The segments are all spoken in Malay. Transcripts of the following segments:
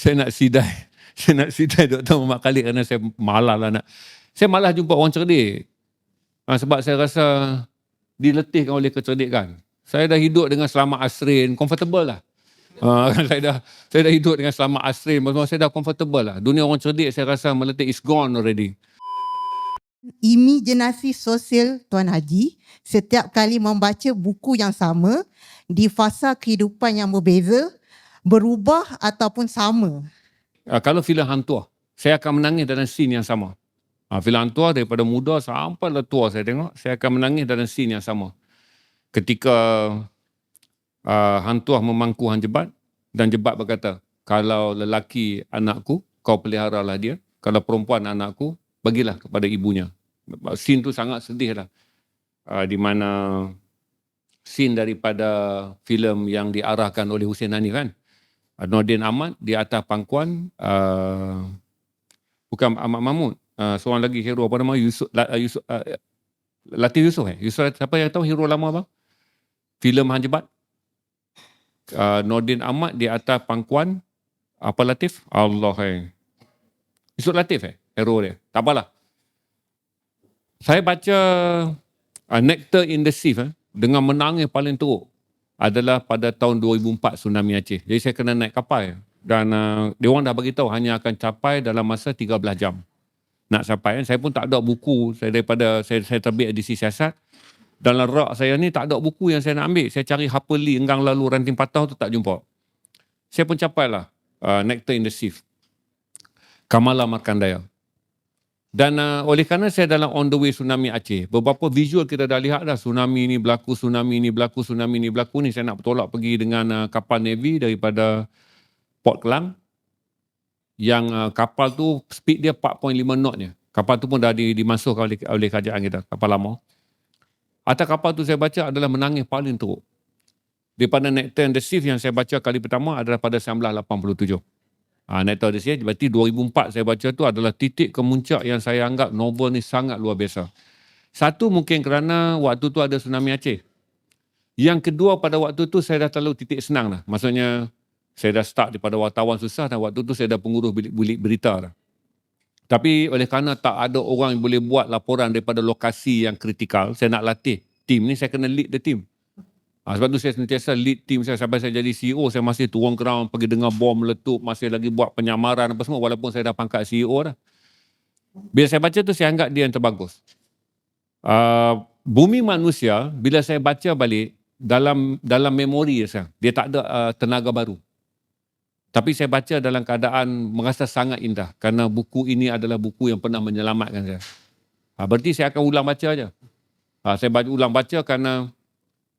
saya nak sidai. Saya nak sidai Dr. Muhammad Khalid kerana saya malah lah nak. Saya malah jumpa orang cerdik. Ha, sebab saya rasa diletihkan oleh kecerdikan. Saya dah hidup dengan selamat asrin, comfortable lah. Ha, saya dah saya dah hidup dengan selamat asrin, maksudnya saya dah comfortable lah. Dunia orang cerdik saya rasa meletih is gone already. Imaginasi sosial Tuan Haji setiap kali membaca buku yang sama di fasa kehidupan yang berbeza, berubah ataupun sama. Uh, kalau filem hantua, saya akan menangis dalam scene yang sama. Uh, filem hantua daripada muda sampai lah tua saya tengok, saya akan menangis dalam scene yang sama. Ketika uh, hantua memangku hang jebat dan jebat berkata, kalau lelaki anakku, kau peliharalah dia. Kalau perempuan anakku, bagilah kepada ibunya. Scene tu sangat sedih lah. Uh, di mana scene daripada filem yang diarahkan oleh Hussein Hanif kan. Uh, Nordin Ahmad di atas pangkuan, uh, bukan Ahmad Mahmud. Uh, seorang lagi hero apa nama Yusuf, uh, Yusuf uh, Latif Yusuf eh. Yusuf siapa yang tahu hero lama apa? Filem Hanjebat. Uh, Nordin Ahmad di atas pangkuan apa Latif? Allah eh. Yusuf Latif eh hero dia. Tak apalah. Saya baca uh, Nectar in the Sea eh, dengan menangis paling teruk adalah pada tahun 2004 tsunami Aceh. Jadi saya kena naik kapal dan uh, dia orang dah beritahu hanya akan capai dalam masa 13 jam. Nak sampai kan saya pun tak ada buku saya daripada saya saya terbit edisi siasat dalam rak saya ni tak ada buku yang saya nak ambil. Saya cari Harper Lee enggang lalu ranting patah tu tak jumpa. Saya pun capailah uh, Nectar in the Sea. Kamala Markandaya. Dan uh, oleh kerana saya dalam on the way tsunami Aceh, beberapa visual kita dah lihat dah tsunami ni berlaku, tsunami ni berlaku, tsunami ni berlaku ni. Saya nak bertolak pergi dengan uh, kapal Navy daripada Port Kelang. Yang uh, kapal tu speed dia 4.5 knot je. Kapal tu pun dah di, dimasukkan oleh, oleh kerajaan kita, kapal lama. Atas kapal tu saya baca adalah menangis paling teruk. Daripada Nectar and the Sea yang saya baca kali pertama adalah pada 1987. Ha, Nectar Odyssey, berarti 2004 saya baca tu adalah titik kemuncak yang saya anggap novel ni sangat luar biasa. Satu mungkin kerana waktu tu ada tsunami Aceh. Yang kedua pada waktu tu saya dah terlalu titik senang lah. Maksudnya saya dah start daripada wartawan susah dan waktu tu saya dah pengurus bilik-bilik berita lah. Tapi oleh kerana tak ada orang yang boleh buat laporan daripada lokasi yang kritikal, saya nak latih tim ni, saya kena lead the team. Ha, sebab tu saya sentiasa lead team saya sampai saya jadi CEO, saya masih turun ground, pergi dengar bom meletup, masih lagi buat penyamaran apa semua walaupun saya dah pangkat CEO dah. Bila saya baca tu saya anggap dia yang terbagus. Uh, bumi manusia bila saya baca balik dalam dalam memori saya, dia tak ada uh, tenaga baru. Tapi saya baca dalam keadaan merasa sangat indah kerana buku ini adalah buku yang pernah menyelamatkan saya. Ha, berarti saya akan ulang baca aja. Ha, saya baca, ulang baca kerana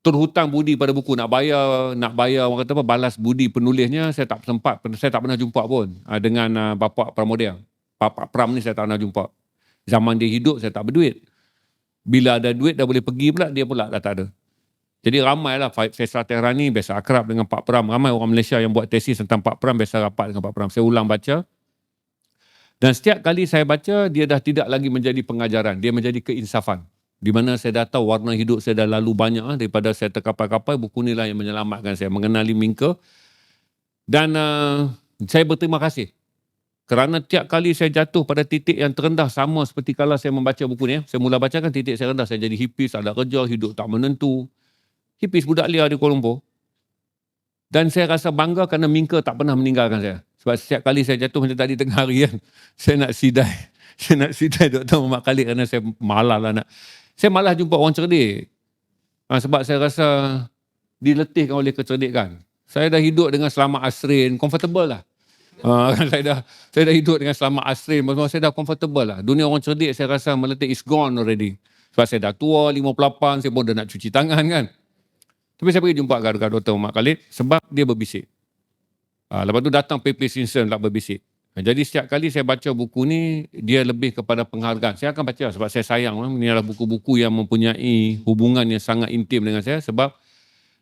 terhutang budi pada buku nak bayar nak bayar orang kata apa balas budi penulisnya saya tak sempat saya tak pernah jumpa pun uh, dengan uh, bapa Pramodia bapa Pram ni saya tak pernah jumpa. Zaman dia hidup saya tak berduit. Bila ada duit dah boleh pergi pula dia pula dah tak ada. Jadi ramailah Faisal Tehrani biasa akrab dengan Pak Pram. Ramai orang Malaysia yang buat tesis tentang Pak Pram biasa rapat dengan Pak Pram. Saya ulang baca. Dan setiap kali saya baca dia dah tidak lagi menjadi pengajaran dia menjadi keinsafan di mana saya dah tahu warna hidup saya dah lalu banyak ah, daripada saya terkapai-kapai buku inilah yang menyelamatkan saya mengenali Minka dan uh, saya berterima kasih. Kerana tiap kali saya jatuh pada titik yang terendah sama seperti kalau saya membaca buku ni saya mula bacakan titik saya rendah saya jadi hipis ada kerja hidup tak menentu. Hipis budak liar di Kuala Lumpur. Dan saya rasa bangga kerana Minka tak pernah meninggalkan saya. Sebab setiap kali saya jatuh macam tadi tengah hari kan saya nak sidai saya nak sidai Dr. Muhammad Khalid kerana saya malah lah nak saya malah jumpa orang cerdik. Ha, sebab saya rasa diletihkan oleh kecerdikan. Saya dah hidup dengan selamat asrin, comfortable lah. Ha, saya dah saya dah hidup dengan selamat asrin, maksudnya saya dah comfortable lah. Dunia orang cerdik saya rasa meletih is gone already. Sebab saya dah tua, 58, saya pun dah nak cuci tangan kan. Tapi saya pergi jumpa gaduh Dr. Muhammad Khalid sebab dia berbisik. Ha, lepas tu datang PP Simpson tak berbisik. Jadi setiap kali saya baca buku ni, dia lebih kepada penghargaan. Saya akan baca sebab saya sayang. Ini adalah buku-buku yang mempunyai hubungan yang sangat intim dengan saya. Sebab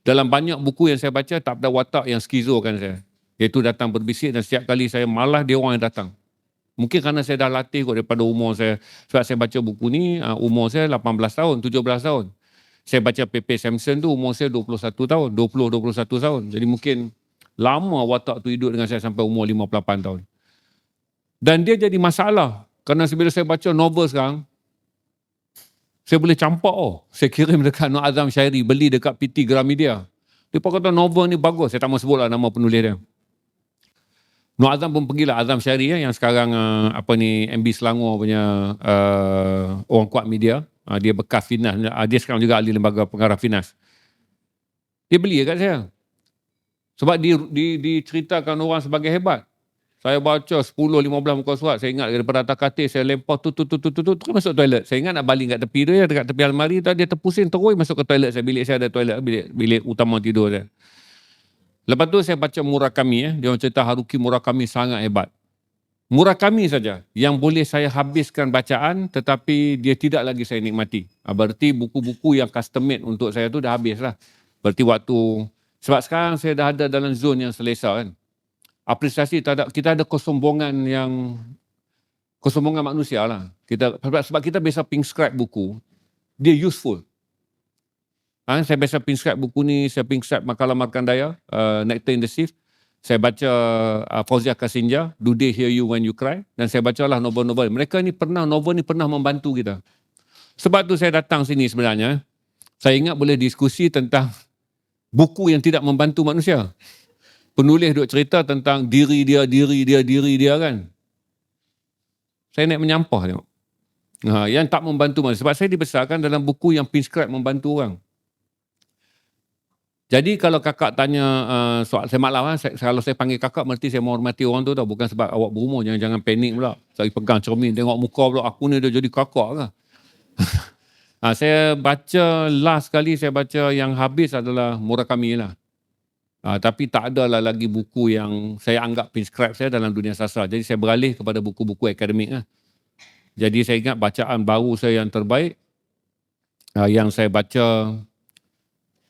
dalam banyak buku yang saya baca, tak ada watak yang skizokan saya. Iaitu datang berbisik dan setiap kali saya malah dia orang yang datang. Mungkin kerana saya dah latih kot daripada umur saya. Sebab saya baca buku ni, uh, umur saya 18 tahun, 17 tahun. Saya baca Pepe Samson tu umur saya 21 tahun, 20-21 tahun. Jadi mungkin Lama watak tu hidup dengan saya sampai umur 58 tahun. Dan dia jadi masalah. Kerana bila saya baca novel sekarang, saya boleh campak oh. Saya kirim dekat Nur Azam Syairi, beli dekat PT Gramedia. Dia pun kata novel ni bagus. Saya tak mau sebut lah nama penulis dia. Nur Azam pun pergilah Azam Syairi ya, yang sekarang uh, apa ni MB Selangor punya uh, orang kuat media. Uh, dia bekas Finas. Uh, dia sekarang juga ahli lembaga pengarah Finas. Dia beli dekat saya. Sebab di, di, diceritakan orang sebagai hebat. Saya baca 10-15 muka surat. Saya ingat daripada atas katil saya lempar tu tu tu tu tu tu terus masuk toilet. Saya ingat nak baling kat tepi dia dekat tepi almari tu dia terpusing terus masuk ke toilet saya. Bilik saya ada toilet bilik, bilik utama tidur saya. Lepas tu saya baca Murakami eh. Dia cerita Haruki Murakami sangat hebat. Murakami saja yang boleh saya habiskan bacaan tetapi dia tidak lagi saya nikmati. Ah, berarti buku-buku yang custom made untuk saya tu dah habis lah. Berarti waktu sebab sekarang saya dah ada dalam zon yang selesa kan. Apresiasi terhadap kita ada kesombongan yang kesombongan manusia lah. Kita sebab, sebab kita biasa pink scribe buku, dia useful. Ha, saya biasa pink scribe buku ni, saya pink scribe makalah Markandaya, uh, Nectar in the Sieve. Saya baca uh, Fauzia Kasinja, Do They Hear You When You Cry? Dan saya bacalah novel-novel. Mereka ni pernah, novel ni pernah membantu kita. Sebab tu saya datang sini sebenarnya. Saya ingat boleh diskusi tentang buku yang tidak membantu manusia. Penulis duk cerita tentang diri dia, diri dia, diri dia kan. Saya naik menyampah tengok. Ha, yang tak membantu manusia. Sebab saya dibesarkan dalam buku yang pinscribe membantu orang. Jadi kalau kakak tanya uh, soal saya maklum lah, saya, kalau saya panggil kakak mesti saya menghormati orang tu tau. Bukan sebab awak berumur, jangan jangan panik pula. Saya pegang cermin, tengok muka pula, aku ni dah jadi kakak ke. Ha, saya baca last kali saya baca yang habis adalah Murakami lah. Ha, tapi tak ada lah lagi buku yang saya anggap prescribe saya dalam dunia sastra. Jadi saya beralih kepada buku-buku akademik lah. Jadi saya ingat bacaan baru saya yang terbaik uh, yang saya baca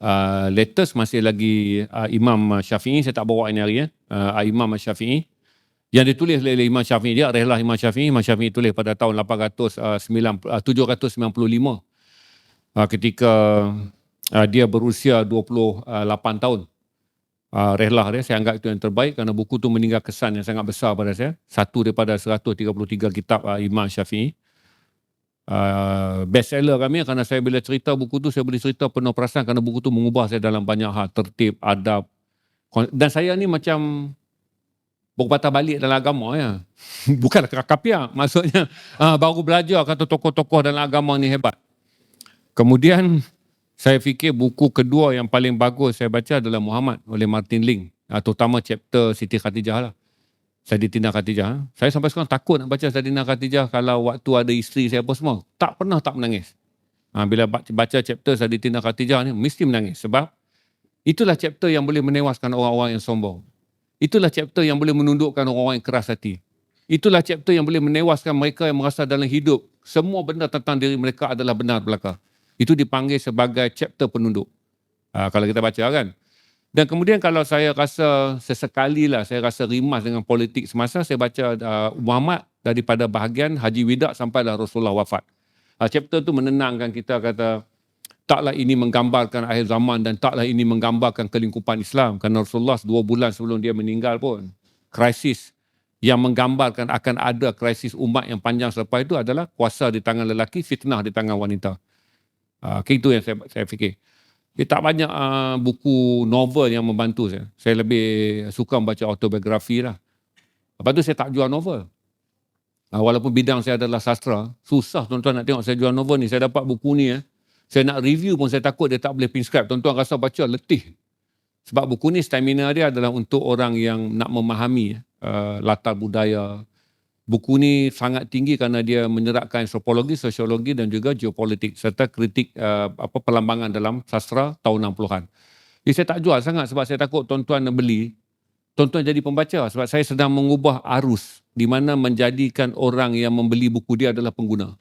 uh, latest masih lagi uh, Imam Syafi'i. Saya tak bawa ini hari ya. Uh, Imam Syafi'i. Yang ditulis oleh Imam Syafi'i dia adalah Imam Syafi'i. Imam Syafi'i tulis pada tahun 800, uh, 795 uh, ketika uh, dia berusia 28 tahun. Uh, rehlah dia, saya anggap itu yang terbaik kerana buku itu meninggal kesan yang sangat besar pada saya. Satu daripada 133 kitab uh, Imam Syafi'i. Uh, best seller kami kerana saya bila cerita buku tu saya boleh cerita penuh perasaan kerana buku tu mengubah saya dalam banyak hal tertib adab dan saya ni macam berpatah balik dalam agama ya bukan kakapia maksudnya uh, baru belajar kata tokoh-tokoh dalam agama ni hebat Kemudian saya fikir buku kedua yang paling bagus saya baca adalah Muhammad oleh Martin Ling. Ah, terutama chapter Siti Khadijah lah. Sayyidina Khadijah. Saya sampai sekarang takut nak baca Sayyidina Khadijah kalau waktu ada isteri saya apa semua. Tak pernah tak menangis. Ha, bila baca chapter Sayyidina Khadijah ni mesti menangis. Sebab itulah chapter yang boleh menewaskan orang-orang yang sombong. Itulah chapter yang boleh menundukkan orang-orang yang keras hati. Itulah chapter yang boleh menewaskan mereka yang merasa dalam hidup semua benda tentang diri mereka adalah benar belaka itu dipanggil sebagai chapter penunduk. Uh, kalau kita baca kan. Dan kemudian kalau saya rasa sesekali lah saya rasa rimas dengan politik semasa, saya baca uh, Muhammad daripada bahagian Haji Wida sampailah Rasulullah wafat. Uh, chapter tu menenangkan kita kata, taklah ini menggambarkan akhir zaman dan taklah ini menggambarkan kelingkupan Islam. Kerana Rasulullah dua bulan sebelum dia meninggal pun, krisis yang menggambarkan akan ada krisis umat yang panjang selepas itu adalah kuasa di tangan lelaki, fitnah di tangan wanita. Uh, itu yang saya, saya fikir. Dia tak banyak uh, buku novel yang membantu saya. Saya lebih suka membaca autobiografi lah. Lepas tu saya tak jual novel. Uh, walaupun bidang saya adalah sastra, susah tuan-tuan nak tengok saya jual novel ni. Saya dapat buku ni eh. Saya nak review pun saya takut dia tak boleh pinscribe. Tuan-tuan rasa baca letih. Sebab buku ni stamina dia adalah untuk orang yang nak memahami uh, latar budaya, buku ni sangat tinggi kerana dia menyerapkan antropologi, sosiologi dan juga geopolitik serta kritik uh, apa perlambangan dalam sastra tahun 60-an. Jadi saya tak jual sangat sebab saya takut tuan-tuan beli, tuan-tuan jadi pembaca sebab saya sedang mengubah arus di mana menjadikan orang yang membeli buku dia adalah pengguna.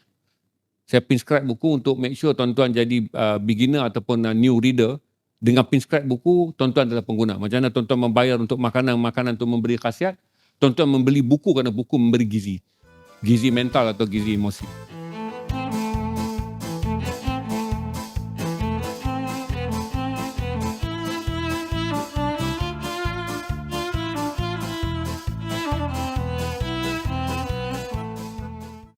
Saya pinscribe buku untuk make sure tuan-tuan jadi uh, beginner ataupun uh, new reader dengan pinscribe buku, tuan-tuan adalah pengguna. Macam mana tuan-tuan membayar untuk makanan-makanan untuk memberi khasiat, tuan-tuan membeli buku kerana buku memberi gizi. Gizi mental atau gizi emosi.